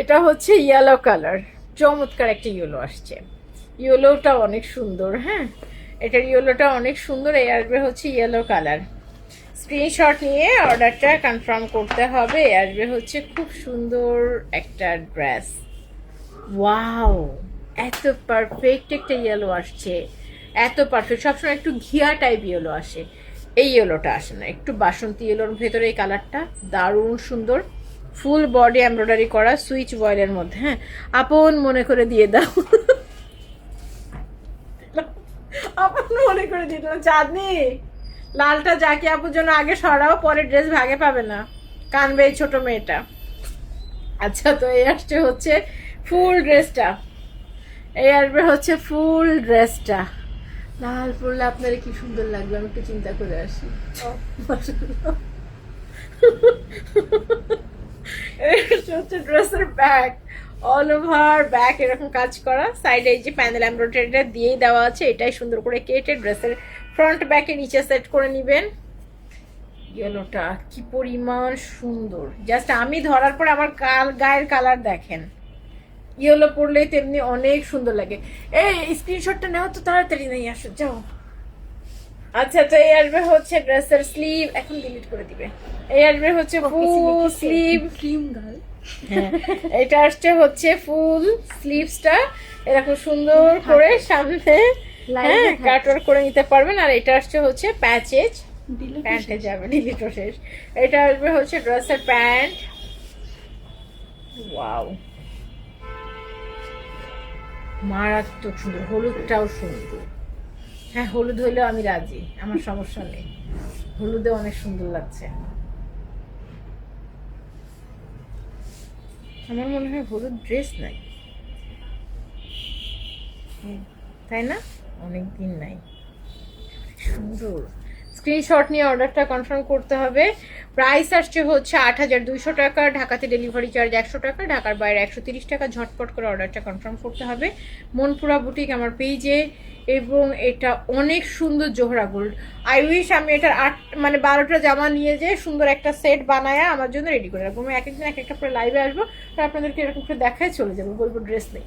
এটা হচ্ছে yellow colour চমৎকার একটা ইয়েলো আসছে। ইয়েলোটা অনেক সুন্দর হ্যাঁ? এটার ইয়েলোটা অনেক সুন্দর, এই আসবে হচ্ছে ইয়েলো কালার স্ক্রিনশট নিয়ে অর্ডারটা কনফার্ম করতে হবে আসবে হচ্ছে খুব সুন্দর একটা ড্রেস ওয়াও এত পারফেক্ট একটা ইয়েলো আসছে। এত পারফেক্ট সবসময় একটু ঘিয়া টাইপ ইয়েলো আসে। এই ইয়েলোটা আসে না, একটু বাসন্তী ইয়েলোর ভেতরে এই কালারটা দারুণ সুন্দর। ফুল বডি এমব্রয়ডারি করা সুইচ বয়েলের মধ্যে হ্যাঁ? আপন মনে করে দিয়ে দাও। আপন মনে করে দিয়ে দাও। চাঁদনি লালটা জাকি আপুর জন্য আগে সরাও পরে ড্রেস ভাগে পাবে না। কানবে এই ছোট মেয়েটা। আচ্ছা তো এই আসছে হচ্ছে ফুল ড্রেসটা। এই আসবে হচ্ছে ফুল ড্রেসটা। লাল পরলে আপনার কি সুন্দর লাগবে আমি একটু চিন্তা করে আসি। হচ্ছে ড্রেসের ব্যাক অল ওভার ব্যাক এরকম কাজ করা। সাইডে যে প্যানেল এমব্রয়ডারিটা দিয়েই দেওয়া আছে, এটাই সুন্দর করে কেটে ড্রেসের ফ্রন্ট ব্যাকে নিচে সেট করে নেবেন। ইয়েলোটা কি পরিমাণ সুন্দর। জাস্ট আমি ধরার পর আমার কাল, গায়ের কালার দেখেন। ইয়েলো পরলেই তেমনি অনেক সুন্দর লাগে। এই স্ক্রিনশটটা নেওয়া তো তাড়াতাড়ি নেই, আসো, যাও। আচ্ছা তো এই আসবে হচ্ছে ড্রেসের স্লিভ এখন ডিলিট করে দিবে। এই আসবে হচ্ছে ফুল স্লিভ ড্রিম গার্ল হ্যাঁ এটা আসছে হচ্ছে ফুল স্লিভসটা এরকম সুন্দর করে সামনে হ্যাঁ এ কাটওয়ার করে নিতে পারবেন। আর এটা আসছে হচ্ছে প্যাচেজ প্যান্টে যাবে ডিলিটও শেষ। এটা আসবে হচ্ছে ড্রেসের প্যান্ট ওয়াও মারাত্মক সুন্দর হলুদটাও সুন্দর। হ্যাঁ হলুদ হইলেও আমি রাজি, আমার সমস্যা নেই। হলুদে অনেক সুন্দর লাগছে। আমার মনে হয় হলুদ ড্রেস নাই। তাই না? অনেক দিন নাই। সুন্দর। স্ক্রিনশট নিয়ে অর্ডারটা কনফার্ম করতে হবে। প্রাইস আসছে হচ্ছে আট হাজার দুইশো টাকা, ঢাকাতে ডেলিভারি চার্জ একশো টাকা, ঢাকার বাইরে একশো তিরিশ টাকা। ঝটপট করে অর্ডারটা কনফার্ম করতে হবে। মনপুরা বুটিক আমার পেজে, এবং এটা অনেক সুন্দর জোহরা গোল্ড। আই উইশ আমি এটার আট মানে বারোটা জামা নিয়ে যেয়ে সুন্দর একটা সেট বানায় আমার জন্য রেডি করে রাখব। আমি এক একদিন এক একটা করে লাইভে আসব আর আপনাদেরকে এরকম করে দেখায় চলে যাব, বলব ড্রেস নেই।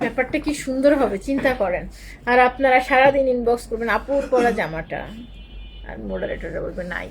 ব্যাপারটা কি সুন্দর হবে, চিন্তা করেন। আর আপনারা সারাদিন ইনবক্স করবেন, আপুর পরা জামাটা। আর মডারেটররা বলবে, নাই।